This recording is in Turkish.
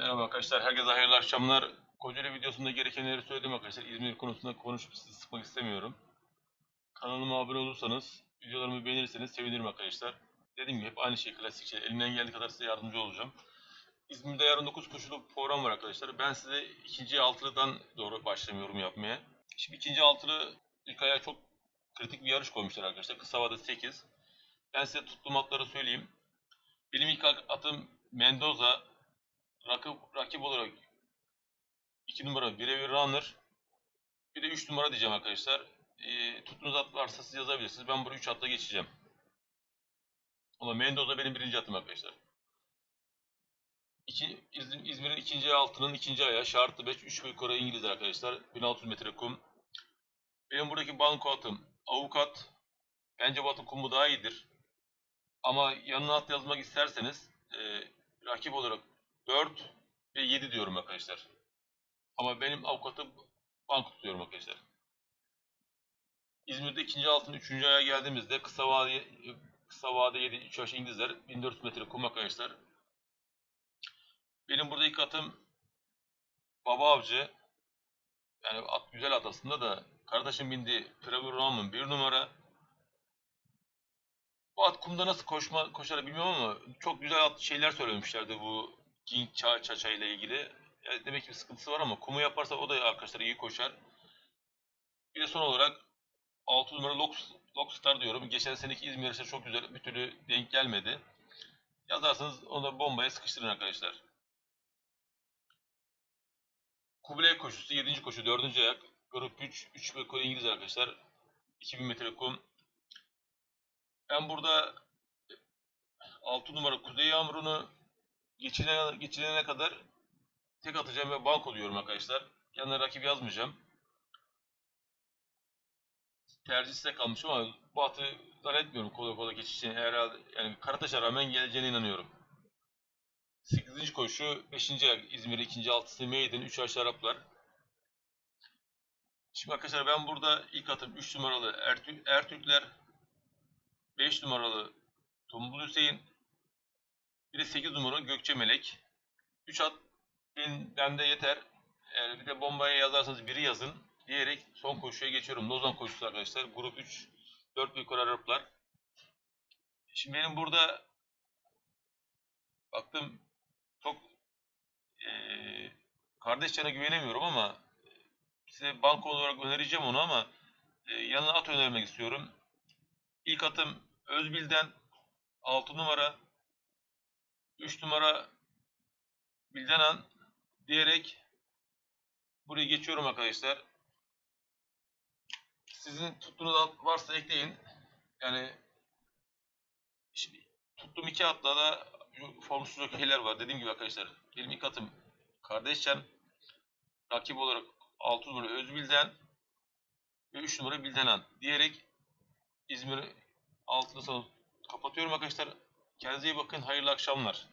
Merhaba arkadaşlar, herkese hayırlı akşamlar. Kocaeli videosunda gerekenleri söyledim arkadaşlar. İzmir konusunda konuşup sizi sıkmak istemiyorum. Kanalıma abone olursanız, videolarımı beğenirseniz sevinirim arkadaşlar. Dediğim gibi hep aynı şey, klasik şey. Elimden geldiği kadar size yardımcı olacağım. İzmir'de yarın 9 koşulu program var arkadaşlar. Ben size ikinci altılıdan doğru başlamıyorum yapmaya. Şimdi ikinci altılı ilk ayağa çok kritik bir yarış koymuşlar arkadaşlar. Kısa vade 8. Ben size tuttuğum atları söyleyeyim. Benim ilk atım Mendoza, rakip, rakip olarak 2 numara birebir runner. Bir de 3 numara diyeceğim arkadaşlar. E, tuttuğunuz at varsa siz yazabilirsiniz. Ben buraya 3 atla geçeceğim. Ama Mendoza benim birinci atım arkadaşlar. İki, İzmir- İzmir'in ikinci altının ikinci ayağı. Şartlı 5, 3 yukarı İngiliz arkadaşlar. 1600 metre kum. Benim buradaki banko atım avukat. Bence bu atın kumu daha iyidir. Ama yanına at yazmak isterseniz e, rakip olarak 4 ve 7 diyorum arkadaşlar. Ama benim avukatım bank tutuyorum arkadaşlar. İzmir'de ikinci altın üçüncü aya geldiğimizde kısa vade kısa vade 7 3 yaş İngilizler 1400 metre kum arkadaşlar. Benim burada ilk atım Baba Avcı. Yani at güzel at aslında da kardeşim bindi Trevor Roman bir numara. Bu at kumda nasıl koşma koşar bilmiyorum ama çok güzel at şeyler söylemişlerdi bu King Cha Cha Cha ile ilgili. Yani demek ki bir sıkıntısı var ama kumu yaparsa o da arkadaşlar iyi koşar. Bir de son olarak 6 numara Lock, Lockstar diyorum. Geçen seneki İzmir yarışı çok güzel. Bir türlü denk gelmedi. Yazarsanız onu da bombaya sıkıştırın arkadaşlar. Kubilay koşusu 7. koşu 4. ayak. Grup 3. 3 ve İngiliz arkadaşlar. 2000 metre kum. Ben burada 6 numara Kuzey Yağmuru'nu geçilene, geçilene kadar tek atacağım ve banko diyorum arkadaşlar. Yanına rakip yazmayacağım. Tercih kalmış ama bu atı zannetmiyorum kolay kolay geçişini. Herhalde yani Karataş'a rağmen geleceğine inanıyorum. 8. koşu 5. ayak İzmir 2. altısı Maiden 3 aşağı Araplar. Şimdi arkadaşlar ben burada ilk atım 3 numaralı Ertürk, Ertürkler 5 numaralı Tombul Hüseyin bir de 8 numaralı Gökçe Melek. 3 at ben, bende yeter. Eğer bir de bombaya yazarsanız biri yazın diyerek son koşuya geçiyorum. Lozan koşusu arkadaşlar. Grup 3 4 büyük Araplar. Şimdi benim burada baktım çok eee kardeşçana güvenemiyorum ama size banko olarak önereceğim onu ama e, yanına at önermek istiyorum. İlk atım Özbil'den 6 numara 3 numara Bildanan diyerek buraya geçiyorum arkadaşlar. Sizin tuttuğunuz at varsa ekleyin. Yani şimdi tuttuğum iki atla da formsuz okeyler var. Dediğim gibi arkadaşlar benim ilk atım Kardeşcan rakip olarak 6 numara Özbil'den ve 3 numara Bildenan diyerek İzmir altını kapatıyorum arkadaşlar. Kendinize iyi bakın. Hayırlı akşamlar.